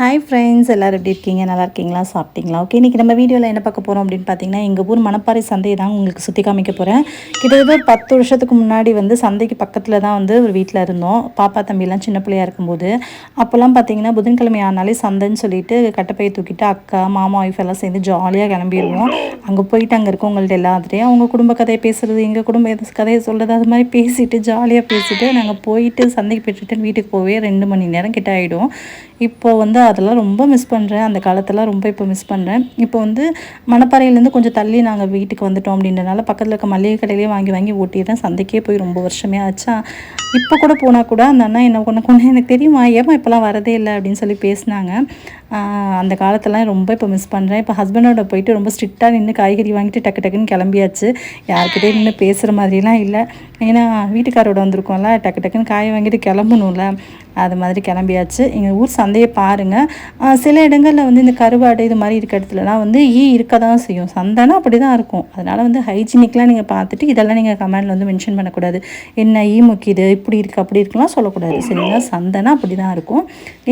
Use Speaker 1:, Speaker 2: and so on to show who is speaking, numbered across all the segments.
Speaker 1: hi friends எல்லோரும் எப்படி இருக்கீங்க நல்லா இருக்கீங்களா சாப்பிட்டீங்களா ஓகே இன்றைக்கி நம்ம வீடியோவில் என்ன பார்க்க போகிறோம் அப்படின்னு பார்த்தீங்கன்னா எங்கள் ஊர் மணப்பாறை சந்தையை தான் உங்களுக்கு சுற்றி காமிக்க போகிறேன் கிட்டத்தட்ட பத்து வருஷத்துக்கு முன்னாடி வந்து சந்தைக்கு பக்கத்தில் தான் வந்து ஒரு வீட்டில் இருந்தோம் பாப்பா தம்பிலாம் சின்ன பிள்ளையாக இருக்கும்போது அப்போல்லாம் பார்த்தீங்கன்னா புதன்கிழமை ஆனாலே சந்தைன்னு சொல்லிட்டு கட்டப்பையை தூக்கிட்டு அக்கா மாமா ஒய்ஃப் எல்லாம் சேர்ந்து ஜாலியாக கிளம்பிடுவோம் அங்கே போயிட்டு அங்கே இருக்கவங்கள்ட்ட எல்லாத்துலேயும் அவங்க குடும்ப கதையை பேசுகிறது எங்கள் குடும்ப கதையை சொல்கிறது அது மாதிரி பேசிவிட்டு ஜாலியாக பேசிவிட்டு நாங்கள் போயிட்டு சந்தைக்கு போய்ட்டு வீட்டுக்கு போவே ரெண்டு மணி நேரம் கிட்ட ஆகிடும் இப்போது வந்து அதெல்லாம் ரொம்ப மிஸ் பண்ணுறேன் அந்த காலத்தெல்லாம் ரொம்ப இப்போ மிஸ் பண்ணுறேன் இப்போ வந்து மணப்பாறையிலேருந்து கொஞ்சம் தள்ளி நாங்கள் வீட்டுக்கு வந்துட்டோம் அப்படின்றனால பக்கத்தில் இருக்க மளிகை கடையிலே வாங்கி வாங்கி ஓட்டிடுறேன் சந்தைக்கே போய் ரொம்ப வருஷமே ஆச்சா இப்போ கூட போனால் கூட அந்த அண்ணா என்ன கொண்டு கொண்டு எனக்கு தெரியுமா ஏமா இப்போலாம் வரதே இல்லை அப்படின்னு சொல்லி பேசினாங்க அந்த காலத்தெல்லாம் ரொம்ப இப்போ மிஸ் பண்ணுறேன் இப்போ ஹஸ்பண்டோட போயிட்டு ரொம்ப ஸ்ட்ரிக்டாக நின்று காய்கறி வாங்கிட்டு டக்கு டக்குன்னு கிளம்பியாச்சு யார்கிட்டே நின்று பேசுகிற மாதிரிலாம் இல்லை ஏன்னா வீட்டுக்காரோட வந்திருக்கோம்ல டக்கு டக்குன்னு காய் வாங்கிட்டு கிளம்பணும்ல அது மாதிரி கிளம்பியாச்சு எங்கள் ஊர் சந்தையை பாருங்கள் சில இடங்களில் வந்து இந்த கருவாடு இது மாதிரி இருக்க இடத்துலலாம் வந்து ஈ இருக்க தான் செய்யும் சந்தைனா அப்படி தான் இருக்கும் அதனால் வந்து ஹைஜீனிக்லாம் நீங்கள் பார்த்துட்டு இதெல்லாம் நீங்கள் கமெண்டில் வந்து மென்ஷன் பண்ணக்கூடாது என்ன ஈ முக்கியது இப்படி இருக்குது அப்படி இருக்குலாம் சொல்லக்கூடாது oh, சரிங்களா சந்தைனா அப்படி தான் இருக்கும்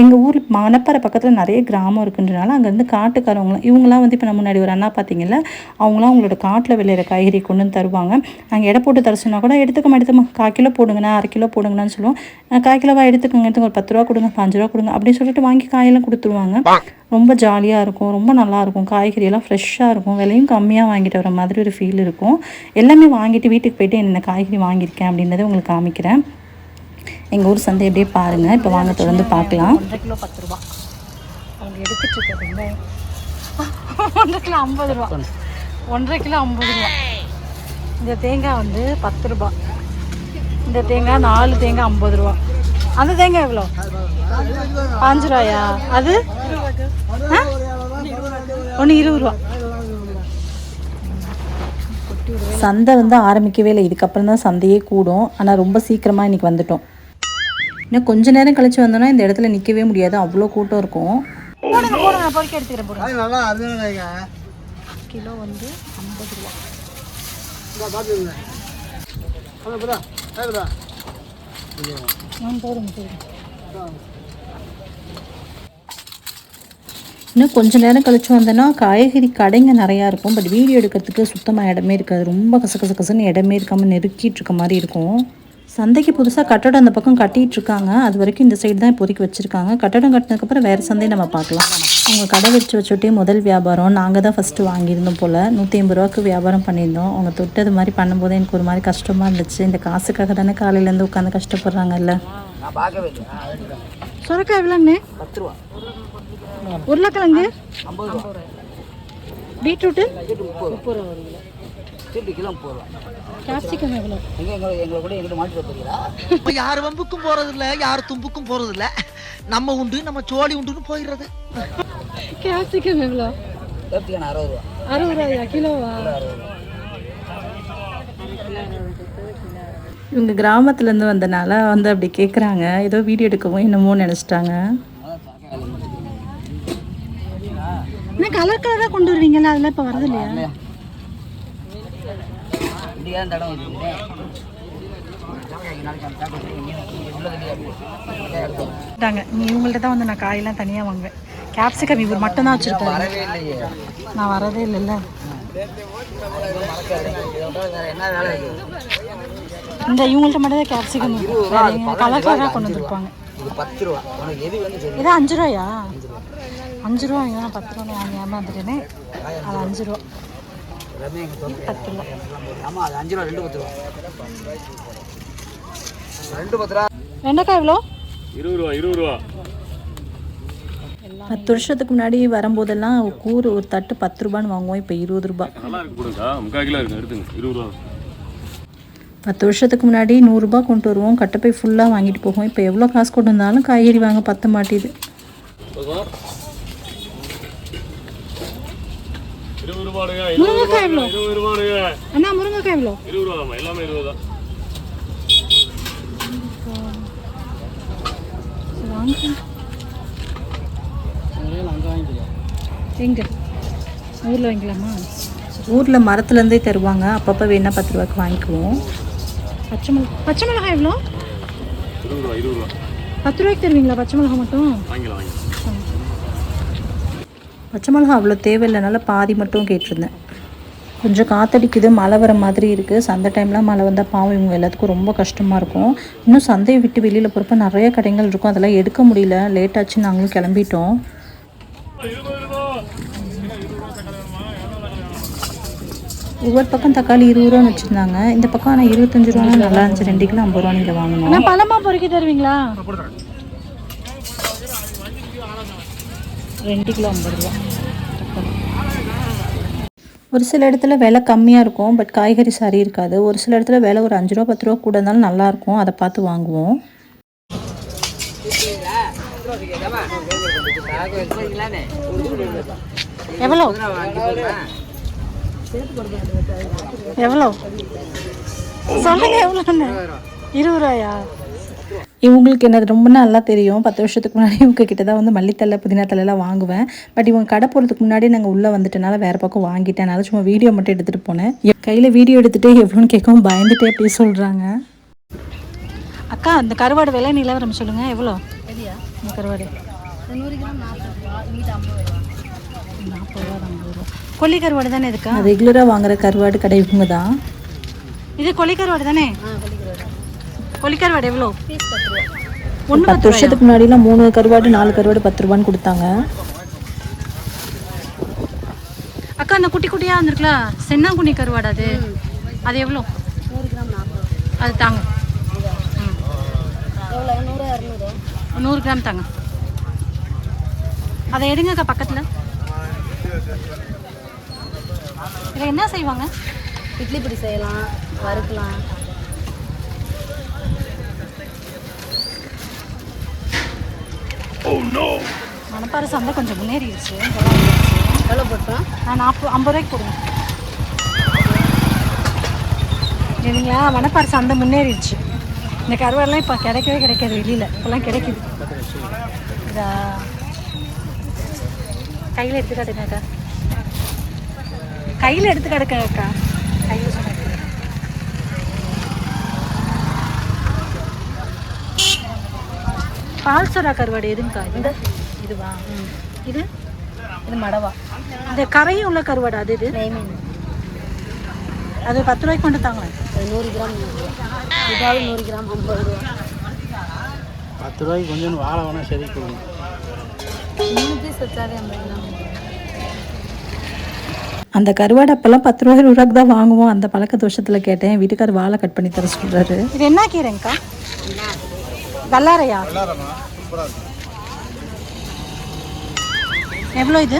Speaker 1: எங்கள் ஊர் மணப்பாறை பக்கத்தில் நிறைய கிராமம் இருக்குன்றனால அங்கேருந்து காட்டுக்காரவங்களாம் இவங்களாம் வந்து இப்போ நம்ம முன்னாடி ஒரு அண்ணா பார்த்தீங்கல்ல அவங்களாம் அவங்களோட காட்டில் விளையிற காய்கறி கொண்டு தருவாங்க நாங்கள் எடை போட்டு தர கூட எடுத்துக்க மாட்டேமா கால் கிலோ போடுங்கண்ணா அரை கிலோ போடுங்கண்ணான்னு சொல்லுவோம் கால் கிலோவாக எடுத்துக்கோங்க எடுத்துங்க ஒரு பத்து ரூபா கொடுங்க பாஞ்சு ரூபா கொடுங்க அப்படின்னு சொல்லிட்டு வாங்கி காயெல்லாம் கொடுத்துருவாங்க ரொம்ப ஜாலியாக இருக்கும் ரொம்ப நல்லாயிருக்கும் காய்கறியெல்லாம் ஃப்ரெஷ்ஷாக இருக்கும் விலையும் கம்மியாக வாங்கிட்டு வர மாதிரி ஒரு ஃபீல் இருக்கும் எல்லாமே வாங்கிட்டு வீட்டுக்கு போயிட்டு என்ன காய்கறி வாங்கியிருக்கேன் அப்படின்றத உங்களுக்கு காமிக்கிறேன் எங்கள் ஊர் சந்தை எப்படியே பாருங்கள் இப்போ வாங்க தொடர்ந்து பார்க்கலாம்
Speaker 2: கிலோ பத்து ரூபா அவங்க எடுத்துட்டு இருக்க ஒன்றரை கிலோ ஐம்பது ரூபா ஒன்றரை கிலோ ஐம்பது ரூபா இந்த தேங்காய் வந்து பத்து ரூபா இந்த தேங்காய் நாலு தேங்காய் ஐம்பது ரூபா அந்த தேங்காய் எவ்வளோ பாஞ்சு ரூபாயா அது ஒன்று இருபது ரூபா
Speaker 1: சந்தை வந்து ஆரம்பிக்கவே இல்லை இதுக்கப்புறம் தான் சந்தையே கூடும் ஆனால் ரொம்ப சீக்கிரமாக இன்றைக்கி வந்துட்டோம் இன்னும் கொஞ்ச நேரம் கழித்து வந்தோன்னா இந்த இடத்துல நிற்கவே முடியாது அவ்வளோ கூட்டம் இருக்கும்
Speaker 2: Oh, போடுங்க போடுங்க பொறுக்கி எடுத்துக்கிறேன் போடுங்க அது நல்லா அருமையாக கிலோ வந்து ஐம்பது ரூபா இந்த பார்த்துங்க அதான் பதா கேட்குதா
Speaker 1: போடுங்க போடுங்க இன்னும் கொஞ்சம் நேரம் கழிச்சு வந்தேன்னா காய்கறி கடைங்க நிறையா இருக்கும் பட் வீடியோ எடுக்கிறதுக்கு சுத்தமாக இடமே இருக்காது ரொம்ப கச கசன்னு இடமே இருக்காமல் நெருக்கிட்டு இருக்க மாதிரி இருக்கும் சந்தைக்கு புதுசாக கட்டடம் அந்த பக்கம் கட்டிகிட்டு இருக்காங்க அது வரைக்கும் இந்த சைடு தான் இப்போதைக்கு வச்சுருக்காங்க கட்டடம் கட்டினதுக்கப்புறம் வேறு சந்தை நம்ம பார்க்கலாம் அவங்க கடை வச்சு வச்சுட்டே முதல் வியாபாரம் நாங்கள் தான் ஃபஸ்ட்டு வாங்கியிருந்தோம் போல் நூற்றி ஐம்பது ரூபாய்க்கு வியாபாரம் பண்ணியிருந்தோம் அவங்க தொட்டது மாதிரி பண்ணும்போது எனக்கு ஒரு மாதிரி கஷ்டமாக இருந்துச்சு இந்த காசுக்காக தானே காலையிலேருந்து உட்காந்து கஷ்டப்படுறாங்கல்ல
Speaker 2: சொரக்கா எவ்வளோங்கண்ணே பத்து ரூபா உருளைக்கிழங்கு பீட்ரூட்டு முப்பது
Speaker 3: ரூபா வச்சு போடுவோம்
Speaker 2: கேப்சிகம் எவ்வளோ எங்கே எங்களை எங்களை கூட எங்கிட்ட
Speaker 4: மாட்டு இப்போ யார் வம்புக்கும் போகிறதில்ல யார் தும்புக்கும் போகிறதில்ல நம்ம உண்டு நம்ம சோழி உண்டுன்னு போயிடுறது
Speaker 2: கேப்சிகம் எவ்வளோ
Speaker 3: கேப்சிகம் அறுபது ரூபா
Speaker 2: அறுபது ரூபாயா கிலோவா அறுபது ரூபா
Speaker 1: இவங்க கிராமத்துலேருந்து வந்தனால வந்து அப்படி கேட்குறாங்க ஏதோ வீடியோ எடுக்கவும் என்னமோ நினச்சிட்டாங்க
Speaker 2: கலர் கலராக கொண்டு வருவீங்களா அதெல்லாம் இப்போ வரது இல்லையா இப்படியே அந்த இடம் வந்துட்டாங்க நீ இவங்கள்ட்ட தான் வந்து நான் காயெல்லாம் தனியாக வாங்குவேன் கேப்சிகம் இவர் மட்டும்தான் வச்சுருப்பாரு நான் வரதே இல்லைல்ல இந்த இவங்கள்ட்ட மட்டும் தான் கேப்சிகம் கலர் கலராக கொண்டு வந்துருப்பாங்க பத்து அஞ்சு ரூபாயா அஞ்சு ரூபாய் இவன் பத்து ரூபா நான் ஏமாந்துட்டேனே அது அஞ்சு ரூபா பத்து பத்து
Speaker 1: வருஷத்துக்கு முன்னாடி வரும்போதெல்லாம் கூறு ஒரு தட்டு பத்து ரூபான்னு வாங்குவோம் இப்போ இருபது ரூபா பத்து வருஷத்துக்கு முன்னாடி நூறுரூபா கொண்டு வருவோம் கட்டப்பை ஃபுல்லாக வாங்கிட்டு போவோம் இப்போ எவ்வளோ காசு கொண்டு வந்தாலும் காய்கறி வாங்க பத்த மாட்டேது
Speaker 2: முருங்கக்காய் எவ்வளோ அண்ணா முருங்கக்காய் எவ்வளோ இருபது ரூபாமா எல்லாமே இருபது தான் எங்க ஊரில் வாங்கிக்கலாமா
Speaker 1: ஊரில் மரத்துலேருந்தே தருவாங்க அப்பப்போ வேணா பத்து ரூபாய்க்கு வாங்கிக்குவோம்
Speaker 2: பச்சை மிளகா பச்சை மிளகாய் எவ்வளோ பத்து ரூபாய்க்கு தருவீங்களா பச்சை மிளகா மட்டும் வாங்கிக்கலாம்
Speaker 1: பச்சை மிளகா அவ்வளோ தேவையில்லைனால பாதி மட்டும் கேட்டிருந்தேன் கொஞ்சம் காத்தடிக்குது மழை வர மாதிரி இருக்குது சந்தை டைம்லாம் மழை வந்தால் பாவம் இவங்க எல்லாத்துக்கும் ரொம்ப கஷ்டமாக இருக்கும் இன்னும் சந்தையை விட்டு வெளியில் போகிறப்ப நிறைய கடைகள் இருக்கும் அதெல்லாம் எடுக்க முடியல லேட்டாச்சு நாங்களும் கிளம்பிட்டோம் ஒவ்வொரு பக்கம் தக்காளி இருபது ரூபான்னு வச்சுருந்தாங்க இந்த பக்கம் ஆனால் இருபத்தஞ்சு ரூபா நல்லா இருந்துச்சு ரெண்டு கிலோ ஐம்பது ரூபா நீங்கள்
Speaker 2: வாங்கணும் பழமா பொறுக்கி தருவீங்களா ரெண்டு கிலோ ஐம்பது ரூபா
Speaker 1: ஒரு சில இடத்துல விலை கம்மியாக இருக்கும் பட் காய்கறி சரி இருக்காது ஒரு சில இடத்துல விலை ஒரு அஞ்சு ரூபா பத்து ரூபா கூட இருந்தாலும் நல்லாயிருக்கும் அதை பார்த்து வாங்குவோம்
Speaker 2: எவ்வளோ எவ்வளோ சொல்லுங்க எவ்வளோ இருபது ரூபாயா
Speaker 1: இவங்களுக்கு என்னது ரொம்ப நல்லா தெரியும் பத்து வருஷத்துக்கு முன்னாடி இவங்க கிட்ட தான் வந்து மல்லித்தலை புதினா தலையெல்லாம் வாங்குவேன் பட் இவங்க கடை போகிறதுக்கு முன்னாடி நாங்கள் உள்ளே வந்துட்டனால வேறு பக்கம் வாங்கிட்டேன் அதனால் சும்மா வீடியோ மட்டும் எடுத்துகிட்டு போனேன் கையில் வீடியோ எடுத்துகிட்டு எவ்வளோன்னு கேட்கவும் பயந்துட்டே அப்படி சொல்கிறாங்க
Speaker 2: அக்கா அந்த கருவாடு விலை நிலவரம் சொல்லுங்கள் எவ்வளோ இந்த கருவாடு கொல்லி கருவாடு தானே இருக்கா
Speaker 1: ரெகுலராக வாங்குற கருவாடு கடை இவங்க தான்
Speaker 2: இது கொல்லி கருவாடு தானே ஒலிக்கருவாடு எவ்வளோ
Speaker 1: ஒன்று பத்து வருஷத்துக்கு முன்னாடிலாம் மூணு கருவாடு நாலு கருவாடு பத்து ரூபான்னு கொடுத்தாங்க
Speaker 2: அக்கா அந்த குட்டி குட்டியாக இருந்திருக்குல்ல சென்னாங்குனி கருவாடு அது அது எவ்வளோ நூறு கிராம் அது தாங்க நூறு கிராம் தாங்க அதை எடுங்கக்கா பக்கத்தில் இதில் என்ன செய்வாங்க
Speaker 5: இட்லி பிடி செய்யலாம் வறுக்கலாம்
Speaker 1: Oh, மணப்பாறை சந்தை கொஞ்சம் முன்னேறிடுச்சு
Speaker 2: எவ்வளோ போட்டோம் நான் நாற்பது ஐம்பது ரூபாய்க்கு போடுவேன் சரிங்களா மணப்பாறை சந்தை முன்னேறிடுச்சு இந்த கருவாடெலாம் இப்போ கிடைக்கவே கிடைக்காது வெளியில் இப்போல்லாம் கிடைக்குது இதா கையில் எடுத்து காட்டுங்க கையில் எடுத்து கிடக்க பால்சரா கருவாடு எதுங்கக்கா இந்த இதுவா இது இது மடவா இந்த கரையும் உள்ள கருவாடு அது இது நெய் மீன் அது பத்து ரூபாய்க்கு கொண்டு தாங்க
Speaker 5: நூறு கிராம் இதாவது நூறு கிராம் ஐம்பது ரூபா
Speaker 6: பத்து ரூபாய்க்கு கொஞ்சம் வாழை வேணால் சரி கொடுங்க
Speaker 1: அந்த கருவாடு அப்பெல்லாம் பத்து ரூபாய் ரூபாய்க்கு தான் வாங்குவோம் அந்த பழக்க தோஷத்தில் கேட்டேன் வீட்டுக்கார் வாழை கட் பண்ணி தர சொல்கிறாரு
Speaker 2: இது என்ன கீரைங்கக்கா வல்லாரையா எவ்வளோ இது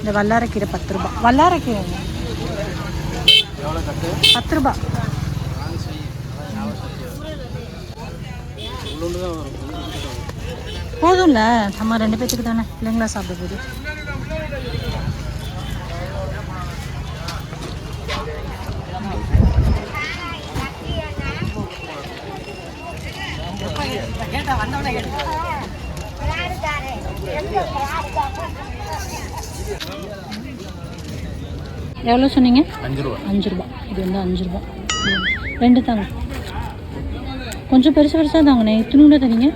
Speaker 2: இந்த வல்லாரக்கீரை பத்து ரூபா வல்லாரக்கீரை பத்து ரூபாய் போதும்ல நம்ம ரெண்டு பேத்துக்கு தானே பிள்ளைங்களா சாப்பிட போகுது எவ்வளோ சொன்னீங்க அஞ்சு ரூபா அஞ்சு ரூபா இது வந்து அஞ்சு ரூபா ரெண்டு தாங்க கொஞ்சம் பெருசு பெருசாக தாங்கண்ணே இத்தினூட தரீங்க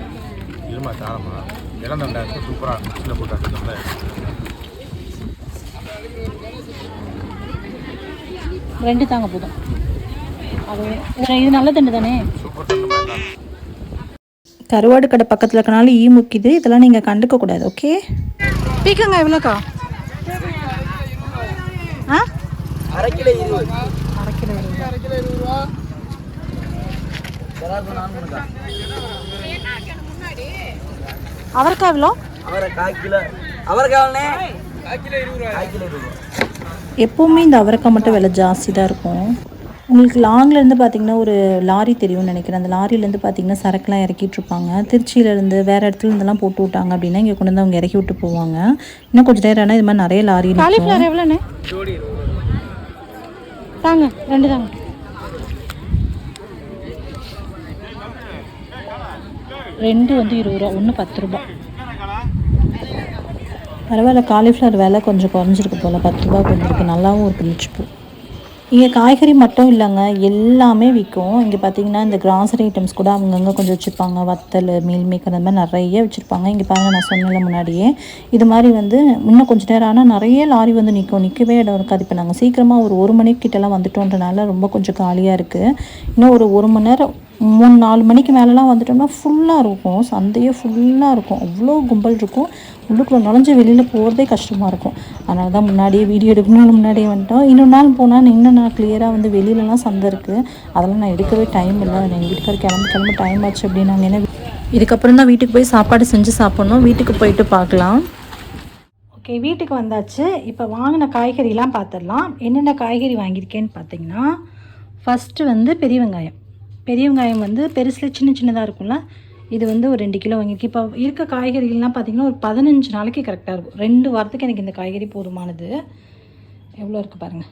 Speaker 6: சூப்பராக மிக்சியில் போட்டு
Speaker 2: ரெண்டு தாங்க போதும் அது இது நல்ல தண்டு தானே சூப்பர்
Speaker 1: கருவாடு கடை பக்கத்தில் இருக்கனால ஈ முக்கிது இதெல்லாம் நீங்கள் கண்டுக்க கூடாது ஓகே
Speaker 2: பீக்கங்க எவ்வளோக்கா
Speaker 3: ஆ அவரைக்காய் எவ்வளோ
Speaker 1: எப்பவுமே இந்த அவரைக்காய் மட்டும் விலை ஜாஸ்தி தான் இருக்கும் உங்களுக்கு லாங்லேருந்து பார்த்தீங்கன்னா ஒரு லாரி தெரியும்னு நினைக்கிறேன் அந்த லாரிலேருந்து பார்த்தீங்கன்னா சரக்குலாம் இறக்கிட்டுருப்பாங்க திருச்சியிலேருந்து வேறு இடத்துல இருந்தெல்லாம் போட்டு விட்டாங்க அப்படின்னா இங்கே கொண்டு வந்து அவங்க இறக்கி விட்டு போவாங்க இன்னும் கொஞ்சம் நேரம் ஆனால் இது மாதிரி நிறைய லாரி
Speaker 2: தாங்க ரெண்டு தாங்க ரெண்டு வந்து இருபது ரூபா ஒன்று பத்து ரூபா
Speaker 1: பரவாயில்ல காலிஃப்ளவர் விலை கொஞ்சம் குறைஞ்சிருக்கு போல் பத்து ரூபா வந்துருக்கு நல்லாவும் இருக்குது லிச்சு இங்கே காய்கறி மட்டும் இல்லைங்க எல்லாமே விற்கும் இங்கே பார்த்தீங்கன்னா இந்த கிராசரி ஐட்டம்ஸ் கூட அவங்கங்க கொஞ்சம் வச்சுருப்பாங்க வத்தல் மீல் மேக்கர் அந்த மாதிரி நிறைய வச்சுருப்பாங்க இங்கே பாருங்கள் நான் சொன்னல முன்னாடியே இது மாதிரி வந்து இன்னும் கொஞ்சம் நேரம் ஆனால் நிறைய லாரி வந்து நிற்கும் நிற்கவே இடம் இருக்காது இப்போ நாங்கள் சீக்கிரமாக ஒரு ஒரு மணிக்கிட்டலாம் வந்துட்டோன்றனால ரொம்ப கொஞ்சம் காலியாக இருக்குது இன்னும் ஒரு ஒரு மணி நேரம் மூணு நாலு மணிக்கு மேலெலாம் வந்துட்டோம்னா ஃபுல்லாக இருக்கும் சந்தையே ஃபுல்லாக இருக்கும் அவ்வளோ கும்பல் இருக்கும் உள்ளுக்குள்ளே நுழைஞ்சு வெளியில் போகிறதே கஷ்டமாக இருக்கும் அதனால தான் முன்னாடியே வீடியோ எடுக்கணும்னு முன்னாடியே வந்துட்டோம் இன்னொரு நாள் போனால் இன்னும் நான் கிளியராக வந்து வெளியிலலாம் சந்தை இருக்குது அதெல்லாம் நான் எடுக்கவே டைம் இல்லை எங்கள் வீட்டுக்கார கிளம்பி கிளம்ப டைம் ஆச்சு அப்படின்னாங்க ஏன்னா இதுக்கப்புறம் தான் வீட்டுக்கு போய் சாப்பாடு செஞ்சு சாப்பிட்ணும் வீட்டுக்கு போயிட்டு பார்க்கலாம் ஓகே வீட்டுக்கு வந்தாச்சு இப்போ வாங்கின காய்கறிலாம் பார்த்துடலாம் என்னென்ன காய்கறி வாங்கியிருக்கேன்னு பார்த்தீங்கன்னா ஃபஸ்ட்டு வந்து பெரிய வெங்காயம் பெரிய வெங்காயம் வந்து பெருசில் சின்ன சின்னதாக இருக்கும்ல இது வந்து ஒரு ரெண்டு கிலோ வாங்கியிருக்கேன் இப்போ இருக்க காய்கறிகள்லாம் பார்த்திங்கன்னா ஒரு பதினஞ்சு நாளைக்கு கரெக்டாக இருக்கும் ரெண்டு வாரத்துக்கு எனக்கு இந்த காய்கறி போதுமானது எவ்வளோ இருக்குது பாருங்கள்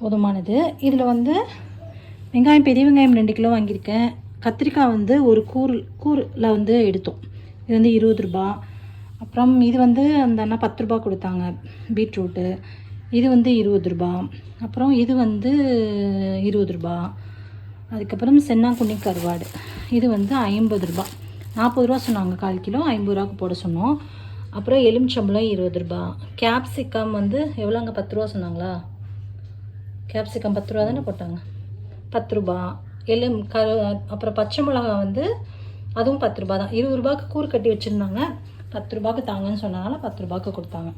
Speaker 1: போதுமானது இதில் வந்து வெங்காயம் பெரிய வெங்காயம் ரெண்டு கிலோ வாங்கியிருக்கேன் கத்திரிக்காய் வந்து ஒரு கூறு கூறில் வந்து எடுத்தோம் இது வந்து இருபது ரூபா அப்புறம் இது வந்து அந்த அண்ணா பத்து ரூபா கொடுத்தாங்க பீட்ரூட்டு இது வந்து இருபது ரூபா அப்புறம் இது வந்து இருபது ரூபா அதுக்கப்புறம் சென்னாங்குண்ணி கருவாடு இது வந்து ஐம்பது ரூபா நாற்பது ரூபா சொன்னாங்க கால் கிலோ ஐம்பது ரூபாக்கு போட சொன்னோம் அப்புறம் எலுமிச்சம்பளம் இருபது ரூபா கேப்சிகம் வந்து எவ்வளோங்க பத்து ரூபா சொன்னாங்களா கேப்சிகம் பத்து ரூபா தானே போட்டாங்க பத்து ரூபா எலும் கரு அப்புறம் பச்சை மிளகா வந்து அதுவும் பத்து ரூபா தான் இருபது ரூபாய்க்கு கூறு கட்டி வச்சுருந்தாங்க பத்து ரூபாய்க்கு தாங்கன்னு சொன்னதுனால பத்து ரூபாய்க்கு கொடுத்தாங்க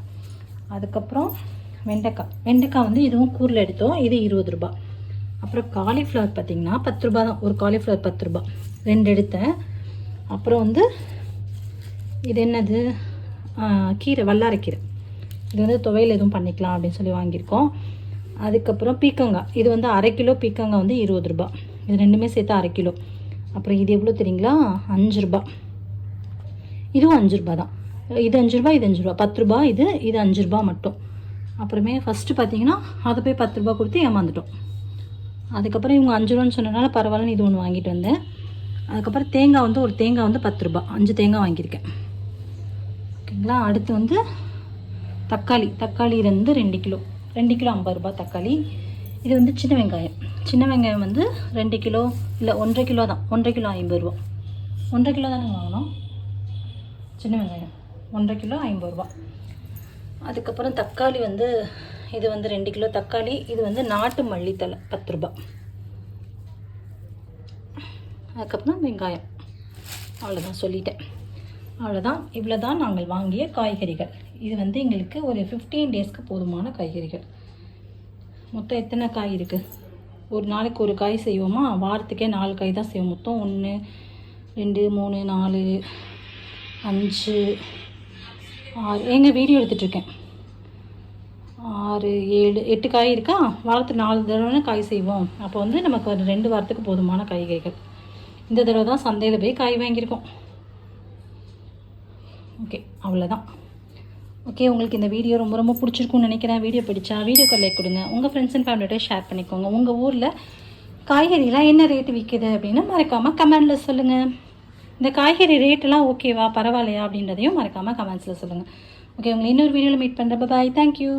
Speaker 1: அதுக்கப்புறம் வெண்டைக்காய் வெண்டைக்காய் வந்து இதுவும் கூரில் எடுத்தோம் இது இருபது ரூபா அப்புறம் காலிஃப்ளவர் பார்த்தீங்கன்னா பத்து ரூபா தான் ஒரு காலிஃப்ளவர் பத்து ரூபா ரெண்டு எடுத்தேன் அப்புறம் வந்து இது என்னது கீரை வல்லாரக்கீரை இது வந்து துவையில் எதுவும் பண்ணிக்கலாம் அப்படின்னு சொல்லி வாங்கியிருக்கோம் அதுக்கப்புறம் பீக்கங்காய் இது வந்து அரை கிலோ பீக்கங்காய் வந்து இருபது ரூபா இது ரெண்டுமே சேர்த்து அரை கிலோ அப்புறம் இது எவ்வளோ தெரியுங்களா அஞ்சு ரூபா இதுவும் அஞ்சு ரூபா தான் இது அஞ்சு ரூபா இது அஞ்சு ரூபா பத்து ரூபா இது இது அஞ்சு ரூபா மட்டும் அப்புறமே ஃபஸ்ட்டு பார்த்தீங்கன்னா அதை போய் பத்து ரூபா கொடுத்து ஏமாந்துட்டோம் அதுக்கப்புறம் இவங்க அஞ்சு ரூபான்னு சொன்னதுனால பரவாயில்லன்னு இது ஒன்று வாங்கிட்டு வந்தேன் அதுக்கப்புறம் தேங்காய் வந்து ஒரு தேங்காய் வந்து பத்து ரூபா அஞ்சு தேங்காய் வாங்கியிருக்கேன் ஓகேங்களா அடுத்து வந்து தக்காளி தக்காளி வந்து ரெண்டு கிலோ ரெண்டு கிலோ ஐம்பது ரூபா தக்காளி இது வந்து சின்ன வெங்காயம் சின்ன வெங்காயம் வந்து ரெண்டு கிலோ இல்லை ஒன்றரை கிலோ தான் ஒன்றரை கிலோ ஐம்பது ரூபா ஒன்றரை கிலோ தானே வாங்கணும் சின்ன வெங்காயம் ஒன்றரை கிலோ ஐம்பது ரூபா அதுக்கப்புறம் தக்காளி வந்து இது வந்து ரெண்டு கிலோ தக்காளி இது வந்து நாட்டு மல்லித்தலை பத்து ரூபாய் அதுக்கப்புறம் வெங்காயம் அவ்வளோதான் சொல்லிட்டேன் அவ்வளோதான் இவ்வளோ தான் நாங்கள் வாங்கிய காய்கறிகள் இது வந்து எங்களுக்கு ஒரு ஃபிஃப்டீன் டேஸ்க்கு போதுமான காய்கறிகள் மொத்தம் எத்தனை காய் இருக்குது ஒரு நாளைக்கு ஒரு காய் செய்வோமா வாரத்துக்கே நாலு காய் தான் செய்வோம் மொத்தம் ஒன்று ரெண்டு மூணு நாலு அஞ்சு ஆறு எங்கள் வீடியோ எடுத்துகிட்ருக்கேன் ஆறு ஏழு எட்டு காய் இருக்கா வாரத்துக்கு நாலு தடவை காய் செய்வோம் அப்போ வந்து நமக்கு ஒரு ரெண்டு வாரத்துக்கு போதுமான காய்கறிகள் இந்த தடவை தான் சந்தையில் போய் காய் வாங்கியிருக்கோம் ஓகே அவ்வளோதான் ஓகே உங்களுக்கு இந்த வீடியோ ரொம்ப ரொம்ப பிடிச்சிருக்கும்னு நினைக்கிறேன் வீடியோ பிடிச்சா கால் லைக் கொடுங்க உங்கள் ஃப்ரெண்ட்ஸ் அண்ட் ஃபேமிலியோட ஷேர் பண்ணிக்கோங்க உங்கள் ஊரில் காய்கறிலாம் என்ன ரேட்டு விற்கிது அப்படின்னு மறக்காமல் கமெண்டில் சொல்லுங்கள் இந்த காய்கறி ரேட்டெல்லாம் ஓகேவா பரவாயில்லையா அப்படின்றதையும் மறக்காமல் கமெண்ட்ஸில் சொல்லுங்கள் ஓகே உங்களை இன்னொரு வீடியோவில் மீட் பண்ணுறப்ப பாய் தேங்க்யூ